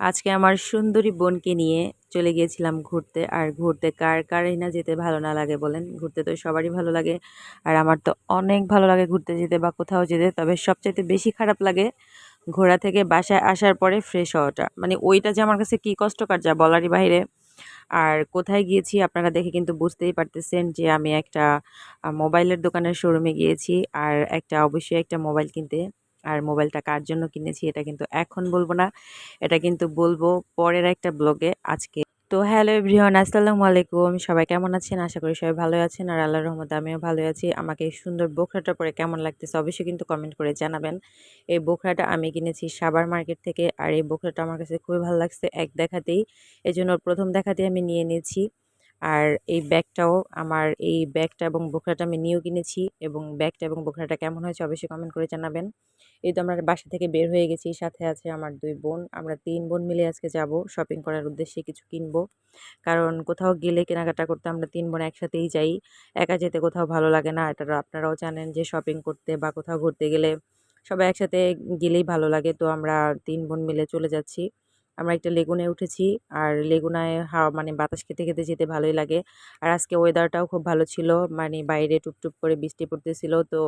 আজকে আমার সুন্দরী বোনকে নিয়ে চলে গিয়েছিলাম ঘুরতে। আর ঘুরতে কার কারই না যেতে ভালো না লাগে বলেন। ঘুরতে তো সবারই ভালো লাগে। আর আমার তো অনেক ভালো লাগে ঘুরতে যেতে বা কোথাও যেতে। তবে সবচাইতে বেশি খারাপ লাগে ঘোরা থেকে বাসায় আসার পরে ফ্রেশ হওয়াটা। মানে ওইটা যে আমার কাছে কী কষ্টকর যা বলারই বাইরে আর কোথায় গিয়েছি আপনারা দেখে কিন্তু বুঝতেই পারতেছেন যে আমি একটা মোবাইলের দোকানের শোরুমে গিয়েছি। আর একটা অবশ্যই একটা মোবাইল কিনতে। আর মোবাইলটা কার জন্য কিনেছি এটা কিন্তু এখন বলব না। এটা কিন্তু বলব পরের একটা ব্লগে আজকে। তো হ্যালো এভরিওয়ান, আসসালামু আলাইকুম। সবাই কেমন আছেন? আশা করি সবাই ভালো আছেন। আর আল্লাহর রহমতে আমিও ভালো আছি। আমাকে এই সুন্দর বোখরাটা পরে কেমন লাগতেছে অবশ্যই কিন্তু কমেন্ট করে জানাবেন। এই বোখরাটা আমি কিনেছি সাবার মার্কেট থেকে। আর এই বোখরাটা আমার কাছে খুবই ভালো লাগছে এক দেখাতেই। এই জন্য প্রথম দেখাতেই আমি নিয়ে নিয়েছি। আর এই ব্যাগটাও আমার, এই ব্যাগটা এবং বোখরাটা আমি নিয়েও কিনেছি এবং ব্যাগটা এবং বোখরাটা কেমন হয়েছে অবশ্যই কমেন্ট করে জানাবেন। এই তো আমরা বাসা থেকে বের হয়ে গেছি, সাথে আছে আমার দুই বোন। আমরা তিন বোন মিলে আজকে যাব শপিং করার উদ্দেশ্যে কিছু কিনবো। কারণ কোথাও গেলে কেনাকাটা করতে আমরা তিন বোন একসাথেই যাই। একা যেতে কোথাও ভালো লাগে না এটা আপনারাও জানেন যে শপিং করতে বা কোথাও ঘুরতে গেলে সবাই একসাথে গেলেই ভালো লাগে। তো আমরা তিন বোন মিলে চলে যাচ্ছি। আমরা একটা লেগুনে উঠেছি। আর লেগুনায় হাওয়া মানে বাতাস খেতে খেতে যেতে ভালোই লাগে। আর আজকে ওয়েদারটাও খুব ভালো ছিল। মানে বাইরে টুপটুপ করে বৃষ্টি পড়তেছিল। তো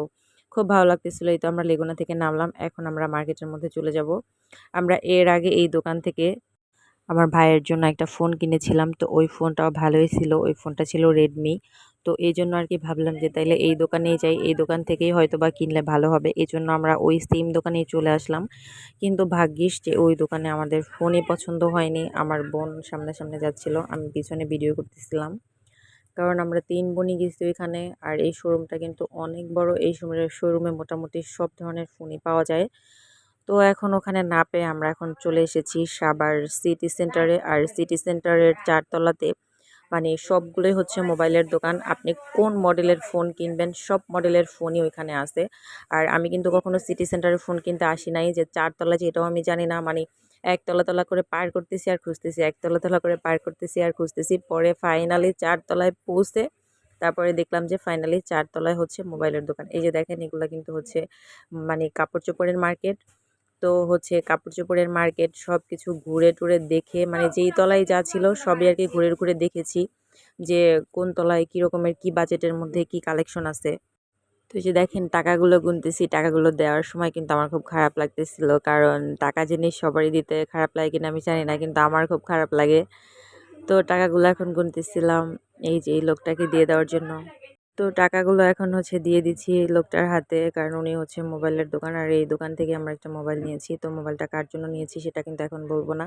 খুব ভালো লাগতেছিল। এই তো আমরা লেগুনা থেকে নামলাম। এখন আমরা মার্কেটের মধ্যে চলে যাব। আমরা এর আগে এই দোকান থেকে আমার ভাইয়ের জন্য একটা ফোন কিনেছিলাম। তো ওই ফোনটাও ভালোই ছিল। ওই ফোনটা ছিল রেডমি তো এই জন্য আর কি ভাবলাম যে তাইলে এই দোকানেই যাই। এই দোকান থেকেই হয়তো বা কিনলে ভালো হবে। এই জন্য আমরা ওই সেম দোকানেই চলে আসলাম। কিন্তু ভাগ্যিস যে ওই দোকানে আমাদের ফোনই পছন্দ হয়নি। আমার বোন সামনে সামনে যাচ্ছিল। আমি পিছনে ভিডিও করতেছিলাম। কারণ আমরা তিন বোনই গেছি ওইখানে। আর এই শোরুমটা কিন্তু অনেক বড়। এই শোরুমে মোটামুটি সব ধরনের ফোনই পাওয়া যায়। তো এখন ওখানে না পেয়ে আমরা এখন চলে এসেছি সাবার সিটি সেন্টারে আর সিটি সেন্টারের চারতলাতে মানে সবগুলোই হচ্ছে মোবাইলের দোকান। আপনি কোন মডেলের ফোন কিনবেন, সব মডেলের ফোনই ওইখানে আছে। আর আমি কিন্তু কখনো সিটি সেন্টারের ফোন কিনতে আসি নাই যে চারতলা যেটাও আমি জানি না মানে একতলা তলা করে পার করতেছি আর খুঁজতেছি, একতলা তলা করে পার করতেছি আর খুঁজতেছি। পরে ফাইনালি চারতলায় পৌঁছে তারপরে দেখলাম যে ফাইনালি চারতলায় হচ্ছে মোবাইলের দোকান। এই যে দেখেন এগুলো কিন্তু হচ্ছে মানে কাপড় চোপড়ের মার্কেট তো হচ্ছে কাপড় চোপড়ের মার্কেট সব কিছু ঘুরে টুরে দেখে মানে যেই তলায় যা ছিল সবই আর কি ঘুরে ঘুরে দেখেছি যে কোন তলায় কী রকমের, কী বাজেটের মধ্যে কি কালেকশন আছে। তো যে দেখেন টাকাগুলো গুনতেছি, টাকাগুলো দেওয়ার সময় কিন্তু আমার খুব খারাপ লাগতেছিল। কারণ টাকা জিনিস সবারই দিতে খারাপ লাগে কিনা আমি জানি না, কিন্তু আমার খুব খারাপ লাগে। তো টাকাগুলো এখন গুনতেছিলাম এই যে এই লোকটাকে দিয়ে দেওয়ার জন্য। তো টাকাগুলো এখন হচ্ছে দিয়ে দিচ্ছি লোকটার হাতে। কারণ উনি হচ্ছে মোবাইলের দোকান। আর এই দোকান থেকে আমরা একটা মোবাইল নিয়েছি। তো মোবাইলটা কার জন্য নিয়েছি সেটা কিন্তু এখন বলব না।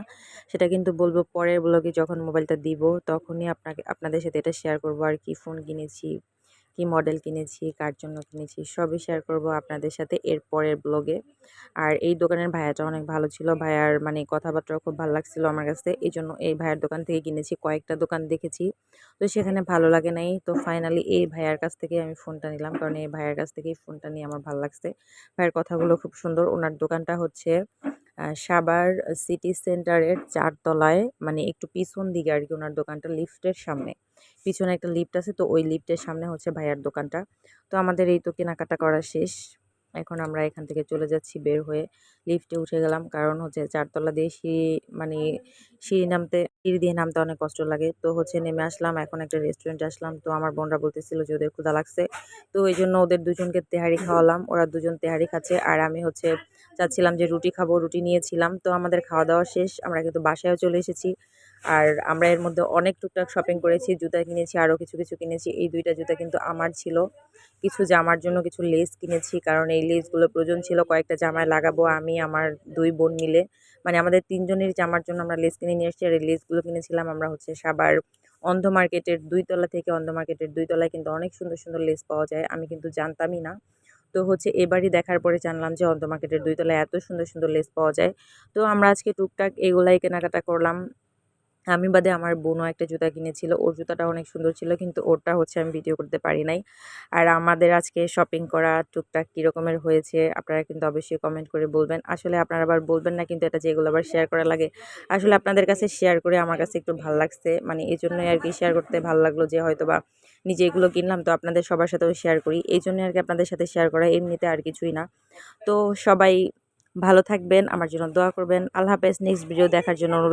সেটা কিন্তু বলব পরের ব্লগে যখন মোবাইলটা দিব, তখনই আপনাকে, আপনাদের সাথে এটা শেয়ার করব। আর কি ফোন কিনেছি কি মডেল কিনেছি, কার জন্য কিনেছি, সবই শেয়ার করব আপনাদের সাথে এর পরের ব্লগে আর এই দোকানের ভাইয়াটা অনেক ভালো ছিল, ভাইয়ার মানে কথাবার্তাও খুব ভালো লাগছিল আমার কাছে। এই জন্য এই ভাইয়ার দোকান থেকে কিনেছি, কয়েকটা দোকান দেখেছি। তো সেখানে ভালো লাগে নাই। তো ফাইনালি এই ভাইয়ার কাছ থেকে আমি ফোনটা নিলাম, কারণ এই ভাইয়ার কাছ থেকেই ফোনটা নিয়ে আমার ভালো লাগছে। ভাইয়ের কথাগুলো খুব সুন্দর, ওনার দোকানটা হচ্ছে সাবার সিটি সেন্টারের চারতলায় মানে একটু পিছন দিকে আর কি ওনার দোকানটা লিফটের সামনে। পিছনে একটা লিফট আছে, তো ওই লিফটের সামনে হচ্ছে ভাইয়ার দোকানটা। তো আমাদের এই তো কেনাকাটা করা শেষ। এখন আমরা এখান থেকে চলে যাচ্ছি, বের হয়ে লিফটে উঠে গেলাম। কারণ হচ্ছে চারতলা দিয়ে সিঁড়ি মানে সিঁড়ি নামতে, সিঁড়ি দিয়ে নামতে অনেক কষ্ট লাগে। তো হচ্ছে নেমে আসলাম, এখন একটা রেস্টুরেন্টে আসলাম। তো আমার বোনরা বলতেছিল যে ওদের ক্ষুধা লাগছে। তো ওই জন্য ওদের দুজনকে তেহারি খাওয়ালাম। ওরা দুজন তেহারি খাচ্ছে। আর আমি হচ্ছে চাচ্ছিলাম যে রুটি খাব, রুটি নিয়েছিলাম। তো আমাদের খাওয়া দাওয়া শেষ। আমরা কিন্তু বাসায়ও চলে এসেছি। আর আমরা এর মধ্যে অনেক টুকটাক শপিং করেছি, জুতা কিনেছি আরও কিছু কিছু কিনেছি। এই দুইটা জুতা কিন্তু আমার ছিল। কিছু জামার জন্য কিছু লেস কিনেছি, কারণ এই লেসগুলো প্রয়োজন ছিল। কয়েকটা জামায় লাগাবো আমি, আমার দুই বোন মিলে। মানে আমাদের তিনজনের জামার জন্য আমরা লেস কিনে নিয়ে এসেছি আর এই লেসগুলো কিনেছিলাম আমরা হচ্ছে সাবার অন্ধ মার্কেটের দুইতলা থেকে অন্ধ মার্কেটের দুইতলায় কিন্তু অনেক সুন্দর সুন্দর লেস পাওয়া যায়। আমি কিন্তু জানতামই না। তো হচ্ছে এবারই দেখার পরে জানলাম যে অন্ধ মার্কেটের দুইতলায় এত সুন্দর সুন্দর লেস পাওয়া যায়। তো আমরা আজকে টুকটাক এগুলাই কেনাকাটা করলাম। আমি বাদে আমার বোনও একটা জুতা কিনেছিল, ওর জুতাটা অনেক সুন্দর ছিল, কিন্তু ওরটা হচ্ছে আমি ভিডিও করতে পারি নাই। আর আমাদের আজকে শপিং করা টুকটাক কীরকমের হয়েছে, আপনারা কিন্তু অবশ্যই কমেন্ট করে বলবেন। আসলে আপনারা আবার বলবেন না, কিন্তু এটা যেগুলো আবার শেয়ার করা লাগে, আসলে আপনাদের কাছে শেয়ার করে আমার কাছে একটু ভালো লাগছে। মানে এই জন্যই আর কি শেয়ার করতে ভালো লাগল যে হয়তো বা নিজে এগুলো কিনলাম, তো আপনাদের সবার সাথেও শেয়ার করি। এই জন্যই আর কি আপনাদের সাথে শেয়ার করা, এমনিতে আর কিছুই না। তো সবাই ভালো থাকবেন, আমার জন্য দোয়া করবেন। আল্লাহ হাফেজ নেক্সট ভিডিও দেখার জন্য অনুরোধ